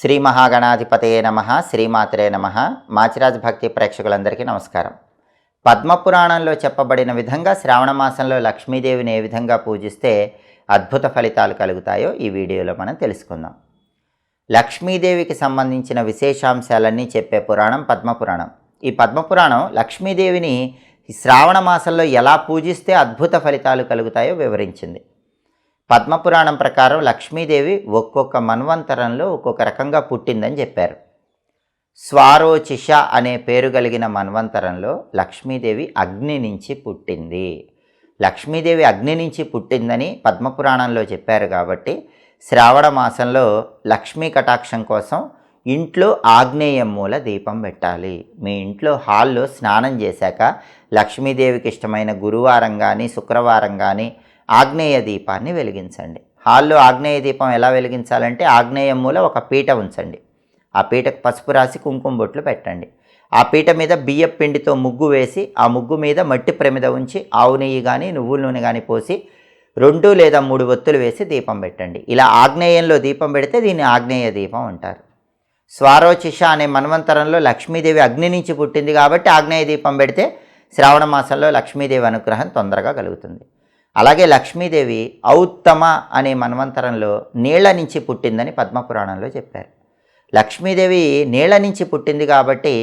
శ్రీ మహాగణాధిపతయే నమ శ్రీమాత్రే నమ. మాచిరాజ్ భక్తి ప్రేక్షకులందరికీ నమస్కారం. పద్మపురాణంలో చెప్పబడిన విధంగా శ్రావణ మాసంలో లక్ష్మీదేవిని ఏ విధంగా పూజిస్తే అద్భుత ఫలితాలు కలుగుతాయో ఈ వీడియోలో మనం తెలుసుకుందాం. లక్ష్మీదేవికి సంబంధించిన విశేషాంశాలన్నీ చెప్పే పురాణం పద్మపురాణం ఈ పద్మపురాణం లక్ష్మీదేవిని శ్రావణ మాసంలో ఎలా పూజిస్తే అద్భుత ఫలితాలు కలుగుతాయో వివరించింది. పద్మపురాణం ప్రకారం లక్ష్మీదేవి ఒక్కొక్క మన్వంతరంలో ఒక్కొక్క రకంగా పుట్టిందని చెప్పారు. స్వారోచిష అనే పేరు కలిగిన మన్వంతరంలో లక్ష్మీదేవి అగ్ని నుంచి పుట్టింది. లక్ష్మీదేవి అగ్ని నుంచి పుట్టిందని పద్మపురాణంలో చెప్పారు కాబట్టి శ్రావణ మాసంలో లక్ష్మీ కటాక్షం కోసం ఇంట్లో ఆగ్నేయ మూల దీపం పెట్టాలి. మీ ఇంట్లో హాల్లో స్నానం చేశాక లక్ష్మీదేవికి ఇష్టమైన గురువారం కానీ శుక్రవారం కానీ ఆగ్నేయ దీపాన్ని వెలిగించండి. హాల్లో ఆగ్నేయ దీపం ఎలా వెలిగించాలంటే ఆగ్నేయ మూల ఒక పీట ఉంచండి. ఆ పీటకు పసుపు రాసి కుంకుమ బొట్లు పెట్టండి. ఆ పీట మీద బియ్యం పిండితో ముగ్గు వేసి ఆ ముగ్గు మీద మట్టి ప్రమిద ఉంచి ఆవు నెయ్యి కానీ నువ్వుల నూనె కానీ పోసి రెండు లేదా మూడు ఒత్తులు వేసి దీపం పెట్టండి. ఇలా ఆగ్నేయంలో దీపం పెడితే దీన్ని ఆగ్నేయ దీపం అంటారు. స్వారోచిష అనే మన్వంతరంలో లక్ష్మీదేవి అగ్ని నుంచి పుట్టింది కాబట్టి ఆగ్నేయ దీపం పెడితే శ్రావణ మాసంలో లక్ష్మీదేవి అనుగ్రహం తొందరగా కలుగుతుంది. అలాగే లక్ష్మీదేవి ఔత్తమ అనే మన్వంతరంలో నీళ్ళ నుంచి పుట్టిందని పద్మపురాణంలో చెప్పారు. లక్ష్మీదేవి నీళ్ళ నుంచి పుట్టింది కాబట్టి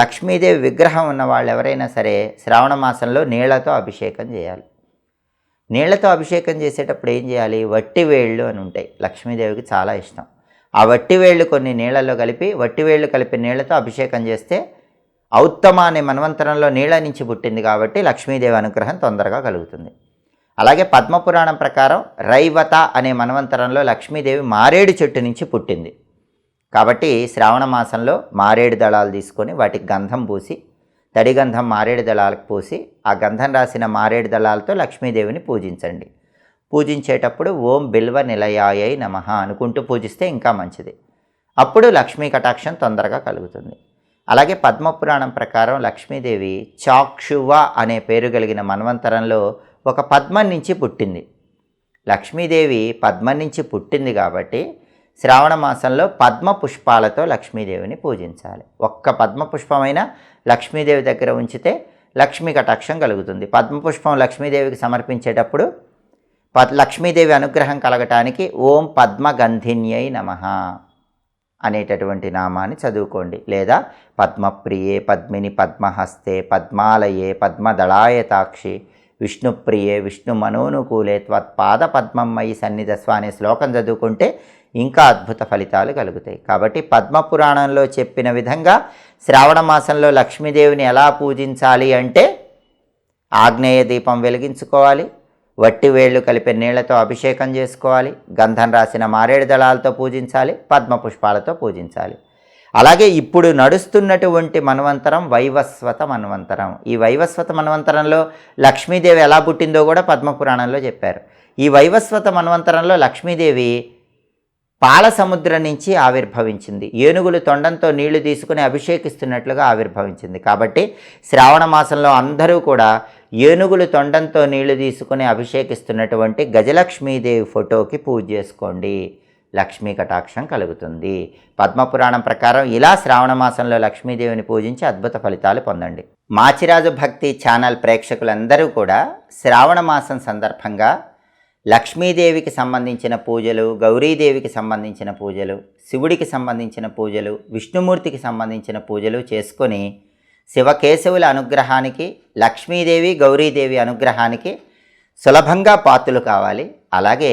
లక్ష్మీదేవి విగ్రహం ఉన్న వాళ్ళు ఎవరైనా సరే శ్రావణ మాసంలో నీళ్ళతో అభిషేకం చేయాలి. నీళ్ళతో అభిషేకం చేసేటప్పుడు ఏం చేయాలి? వట్టి వేళ్ళు అని ఉంటాయి. లక్ష్మీదేవికి చాలా ఇష్టం. ఆ వట్టి వేళ్ళు కొన్ని నీళ్ళలో కలిపి వట్టి వేళ్ళు కలిపి నీళ్ళతో అభిషేకం చేస్తే ఔత్తమ అనే మన్వంతరంలో నీళ్ళ నుంచి పుట్టింది కాబట్టి లక్ష్మీదేవి అనుగ్రహం తొందరగా కలుగుతుంది. అలాగే పద్మపురాణం ప్రకారం రైవత అనే మన్వంతరంలో లక్ష్మీదేవి మారేడు చెట్టు నుంచి పుట్టింది. కాబట్టి శ్రావణ మాసంలో మారేడు దళాలు తీసుకొని వాటికి గంధం పూసి తడి గంధం మారేడు దళాలకు పూసి ఆ గంధం రాసిన మారేడు దళాలతో లక్ష్మీదేవిని పూజించండి. పూజించేటప్పుడు ఓం బిల్వ నిలయాయై నమ అనుకుంటూ పూజిస్తే ఇంకా మంచిది. అప్పుడు లక్ష్మీ కటాక్షం తొందరగా కలుగుతుంది. అలాగే పద్మపురాణం ప్రకారం లక్ష్మీదేవి చాక్షువ అనే పేరు కలిగిన మన్వంతరంలో ఒక పద్మం నుంచి పుట్టింది. లక్ష్మీదేవి పద్మం నుంచి పుట్టింది కాబట్టి శ్రావణ మాసంలో పద్మ పుష్పాలతో లక్ష్మీదేవిని పూజించాలి. ఒక్క పద్మ పుష్పమైనా లక్ష్మీదేవి దగ్గర ఉంచితే లక్ష్మీ కటాక్షం కలుగుతుంది. పద్మ పుష్పం లక్ష్మీదేవికి సమర్పించేటప్పుడు పద్ లక్ష్మీదేవి అనుగ్రహం కలగటానికి ఓం పద్మగంధిన్యై నమ అనేటటువంటి నామాన్ని చదువుకోండి. లేదా పద్మప్రియే పద్మిని పద్మహస్తే పద్మాలయే పద్మదళాయతాక్షి విష్ణుప్రియే విష్ణు మనోనుకూలే త్వత్పాద పద్మమ్మయి సన్నిధస్వ అనే శ్లోకం చదువుకుంటే ఇంకా అద్భుత ఫలితాలు కలుగుతాయి. కాబట్టి పద్మపురాణంలో చెప్పిన విధంగా శ్రావణ మాసంలో లక్ష్మీదేవిని ఎలా పూజించాలి అంటే ఆగ్నేయ దీపం వెలిగించుకోవాలి వట్టి వేళ్ళు కలిపే నీళ్ళతో అభిషేకం చేసుకోవాలి గంధం రాసిన మారేడు దళాలతో పూజించాలి పద్మ పుష్పాలతో పూజించాలి. అలాగే ఇప్పుడు నడుస్తున్నటువంటి మన్వంతరం వైవస్వత మన్వంతరం. ఈ వైవస్వత మన్వంతరంలో లక్ష్మీదేవి ఎలా పుట్టిందో కూడా పద్మపురాణంలో చెప్పారు. ఈ వైవస్వత మన్వంతరంలో లక్ష్మీదేవి పాల సముద్రం నుంచి ఆవిర్భవించింది. ఏనుగులు తొండంతో నీళ్ళు తీసుకుని అభిషేకిస్తున్నట్లుగా ఆవిర్భవించింది. కాబట్టి శ్రావణ మాసంలో అందరూ కూడా ఏనుగులు తొండంతో నీళ్ళు తీసుకుని అభిషేకిస్తున్నటువంటి గజలక్ష్మీదేవి ఫోటోకి పూజ చేసుకోండి. లక్ష్మీ కటాక్షం కలుగుతుంది. పద్మపురాణం ప్రకారం ఇలా శ్రావణ మాసంలో లక్ష్మీదేవిని పూజించి అద్భుత ఫలితాలు పొందండి. మాచిరాజు భక్తి ఛానల్ ప్రేక్షకులందరూ కూడా శ్రావణ మాసం సందర్భంగా లక్ష్మీదేవికి సంబంధించిన పూజలు గౌరీదేవికి సంబంధించిన పూజలు శివుడికి సంబంధించిన పూజలు విష్ణుమూర్తికి సంబంధించిన పూజలు చేసుకొని శివకేశవుల అనుగ్రహానికి లక్ష్మీదేవి గౌరీదేవి అనుగ్రహానికి సులభంగా పాత్రలు కావాలి. అలాగే